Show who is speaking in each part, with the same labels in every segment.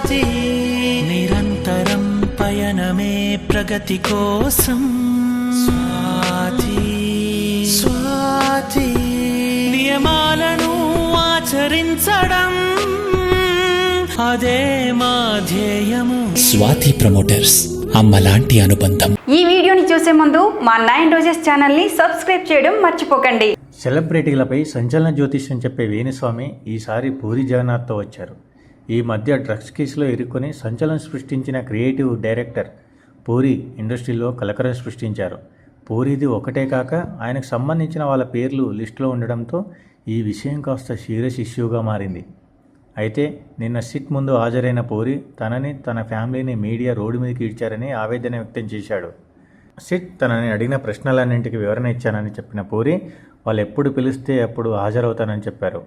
Speaker 1: ప్రగతి నిరంతరం పయనమే ప్రగతి కోసం. స్వాతి స్వాతి నియమాలను ఆచరించడం అదే మా ధ్యేయము.
Speaker 2: స్వాతి ప్రమోటర్స్ అమ్మలాంటి అనుబంధం.
Speaker 3: ఈ వీడియోని చూసే ముందు మా నైన్ రోజెస్ ఛానల్ని సబ్స్క్రైబ్ చేయడం మర్చిపోకండి.
Speaker 4: సెలబ్రిటీలపై సంచలన జ్యోతిష్యం చెప్పే వేణుస్వామి ఈసారి పూరి జగన్నాథ్తో వచ్చారు. ఈ మధ్య డ్రగ్స్ కేసులో ఇరుక్కొని సంచలనం సృష్టించిన క్రియేటివ్ డైరెక్టర్ పూరి ఇండస్ట్రీలో కలకలం సృష్టించారు. పూరిది ఒకటే కాక ఆయనకు సంబంధించిన వాళ్ళ పేర్లు లిస్టులో ఉండడంతో ఈ విషయం కాస్త సీరియస్ ఇష్యూగా మారింది. అయితే నిన్న సిట్ ముందు హాజరైన పూరి తనని తన ఫ్యామిలీని మీడియా రోడ్డు మీదకి ఇడ్చారని ఆవేదన వ్యక్తం చేశాడు. సిట్ తనని అడిగిన ప్రశ్నలన్నింటికి వివరణ ఇచ్చానని చెప్పిన పూరి వాళ్ళు ఎప్పుడు పిలిస్తే అప్పుడు హాజరవుతానని చెప్పారు.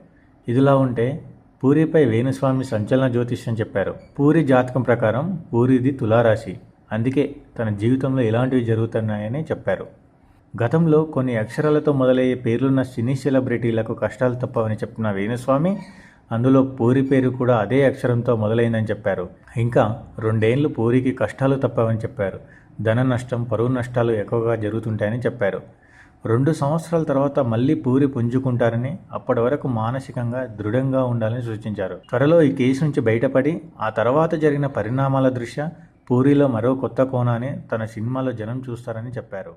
Speaker 4: ఇదిలా ఉంటే పూరిపై వేణుస్వామి సంచలన జ్యోతిష్యం చెప్పారు. పూరి జాతకం ప్రకారం పూరిది తులారాశి. అందుకే తన జీవితంలో ఇలాంటివి జరుగుతున్నాయని చెప్పారు. గతంలో కొన్ని అక్షరాలతో మొదలయ్యే పేర్లున్న సినీ సెలబ్రిటీలకు కష్టాలు తప్పవని చెప్పిన వేణుస్వామి అందులో పూరి పేరు కూడా అదే అక్షరంతో మొదలైందని చెప్పారు. ఇంకా రెండేళ్ళు పూరికి కష్టాలు తప్పవని చెప్పారు. ధన నష్టం పరువు నష్టాలు ఎక్కువగా జరుగుతుంటాయని చెప్పారు. రెండు సంవత్సరాల తర్వాత మళ్ళీ పూరి పుంజుకుంటారని అప్పటి వరకు మానసికంగా దృఢంగా ఉండాలని సూచించారు. త్వరలో ఈ కేసు నుంచి బయటపడి ఆ తర్వాత జరిగిన పరిణామాల దృష్ట్యా పూరిలో మరో కొత్త కోణాన్ని తన సినిమాలో జనం చూస్తారని చెప్పారు.